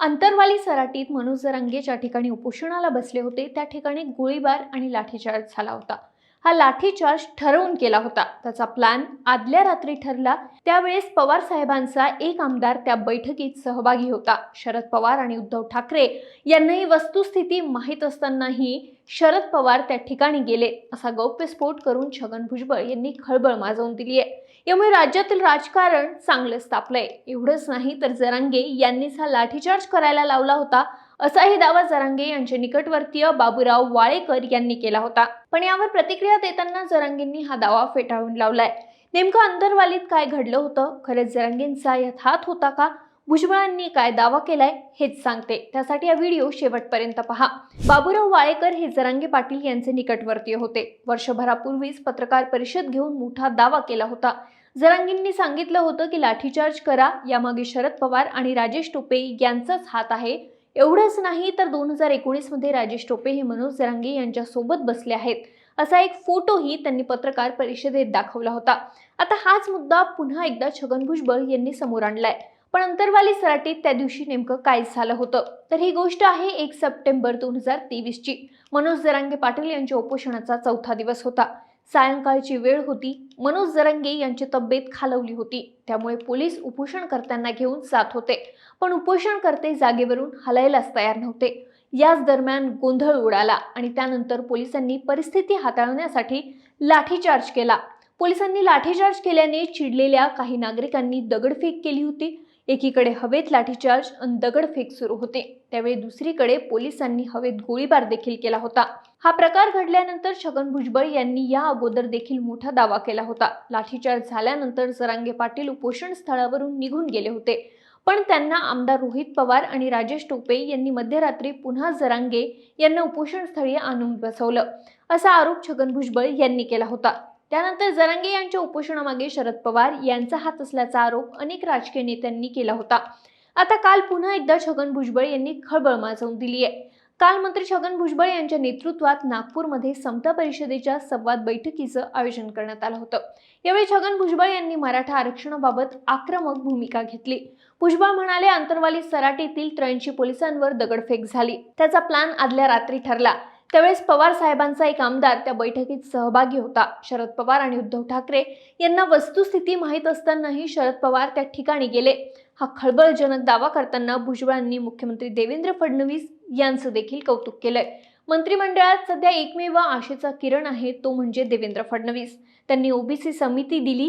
अंतरवाली सराटीत मनोज जरांगे ज्या ठिकाणी उपोषणाला बसले होते त्या ठिकाणी गोळीबार आणि लाठीचार्ज झाला होता. हा लाठीचार्ज ठरवून केला होता. त्याचा प्लॅन आदल्या रात्री ठरला. त्यावेळेस पवार साहेबांचा एक आमदार त्या बैठकीत सहभागी होता. शरद पवार आणि उद्धव ठाकरे यांनाही वस्तुस्थिती माहीत असतानाही शरद पवार त्या ठिकाणी गेले. असा गौप्यस्फोट करून छगन भुजबळ यांनी खळबळ माजवून दिली आहे यामुळे राज्यातील राजकारण चांगलंच तापलंय एवढंच नाही तर जरांगे यांनीच हा लाठीचार्ज करायला लावला होता असाही दावा जरांगे यांचे निकटवर्तीय बाबूराव वाळेकर यांनी केला होता. पण यावर प्रतिक्रिया देताना जरांगेंनी हा दावा फेटाळून लावलाय. नेमकं अंतरवालीत काय घडलं होतं? खरंच जरांगेंचा यात हात होता का? भुजबळांनी काय दावा केलाय? हेच सांगते. त्यासाठी हा व्हिडिओ शेवटपर्यंत पहा. बाबूराव वाळेकर हे जरांगे पाटील यांचे निकटवर्तीय होते. वर्षभरापूर्वीच पत्रकार परिषद घेऊन मोठा दावा केला होता. जरांगींनी सांगितलं होतं की लाठीचार्ज करा यामागे शरद पवार आणि राजेश टोपे यांचाच हात आहे. एवढंच नाही तर दोन हजार एकोणीसमध्ये राजेश टोपे हे मनोज जरांगे यांच्यासोबत बसले आहेत. असा एक फोटोही त्यांनी पत्रकार परिषदेत दाखवला होता. आता हाच मुद्दा पुन्हा एकदा छगन भुजबळ यांनी समोर आणलाय. पण अंतरवाली सराटीत त्या दिवशी नेमकं काय झालं होतं? तर ही गोष्ट आहे एक सप्टेंबर दोन हजार तेवीसची. मनोज जरांगे पाटील यांच्या उपोषणाचा चौथा दिवस होता. सायंकाळची वेळ होती. मनोज जरंगे यांची तब्येत खालवली होती. त्यामुळे पोलीस उपोषणकर्त्यांना घेऊन जात होते. पण उपोषणकर्ते जागेवरून हलायलाच तयार नव्हते. याच दरम्यान गोंधळ उडाला आणि त्यानंतर पोलिसांनी परिस्थिती हाताळण्यासाठी लाठीचार्ज केला. पोलिसांनी लाठीचार्ज केल्याने चिडलेल्या काही नागरिकांनी दगडफेक केली होती. एकीकडे हवेत लाठीचार्ज आणि दगडफेक सुरू होते. त्यावेळी दुसरीकडे पोलिसांनी हवेत गोळीबार देखील केला होता. हा प्रकार घडल्यानंतर छगन भुजबळ यांनी या अगोदर देखील मोठा दावा केला होता. लाठीचार्ज झाल्यानंतर जरांगे पाटील उपोषण स्थळावरून निघून गेले होते. पण त्यांना आमदार रोहित पवार आणि राजेश टोपे यांनी मध्यरात्री पुन्हा जरांगे यांना उपोषणस्थळी आणून बसवलं. असा आरोप छगन भुजबळ यांनी केला होता. त्यानंतर जरांगे यांच्या उपोषणामागे शरद पवार यांचा हात असल्याचा आरोप अनेक राजकीय नेत्यांनी केला होता. आता काल पुन्हा एकदा छगन भुजबळ यांनी खळबळ माजवून दिली आहे. काल मंत्री छगन भुजबळ यांच्या नेतृत्वात नागपूरमध्ये समता परिषदेच्या संवाद बैठकीचं आयोजन करण्यात आलं होतं. यावेळी छगन भुजबळ यांनी मराठा आरक्षणाबाबत आक्रमक भूमिका घेतली. भुजबळ म्हणाले अंतरवाली सराटीतील त्र्याऐंशी पोलिसांवर दगडफेक झाली. त्याचा प्लॅन आदल्या रात्री ठरला. त्यावेळेस पवार साहेबांचा एक आमदार त्या बैठकीत सहभागी होता. शरद पवार आणि उद्धव ठाकरे यांना वस्तुस्थिती माहीत असतानाही शरद पवार त्या ठिकाणी गेले. हा खळबळजनक दावा करताना भुजबळांनी मुख्यमंत्री देवेंद्र फडणवीस यांचं देखील कौतुक केलंय. मंत्रिमंडळात सध्या एकमेव आशेचा किरण आहे तो म्हणजे देवेंद्र फडणवीस. त्यांनी ओबीसी समिती दिली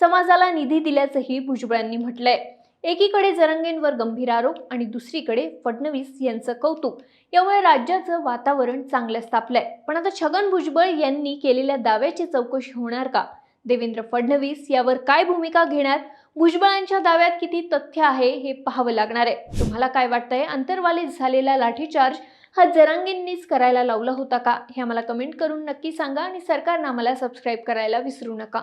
समाजाला निधी दिल्याचंही भुजबळांनी म्हटलंय. एकीकडे जरंगेंवर गंभीर आरोप आणि दुसरीकडे फडणवीस यांचं कौतुक. यामुळे राज्याचं वातावरण चांगलंच तापलंय पण आता छगन भुजबळ यांनी केलेल्या दाव्याची चौकशी होणार का? देवेंद्र फडणवीस यावर काय भूमिका घेणार? भुजबळांच्या दाव्यात किती तथ्य आहे हे पाहावं लागणार आहे. तुम्हाला काय वाटतंय? अंतर्वालीत झालेला लाठीचार्ज हा जरांगींनीच करायला लावला होता का? हे आम्हाला कमेंट करून नक्की सांगा आणि सरकारनं आम्हाला सबस्क्राईब करायला विसरू नका.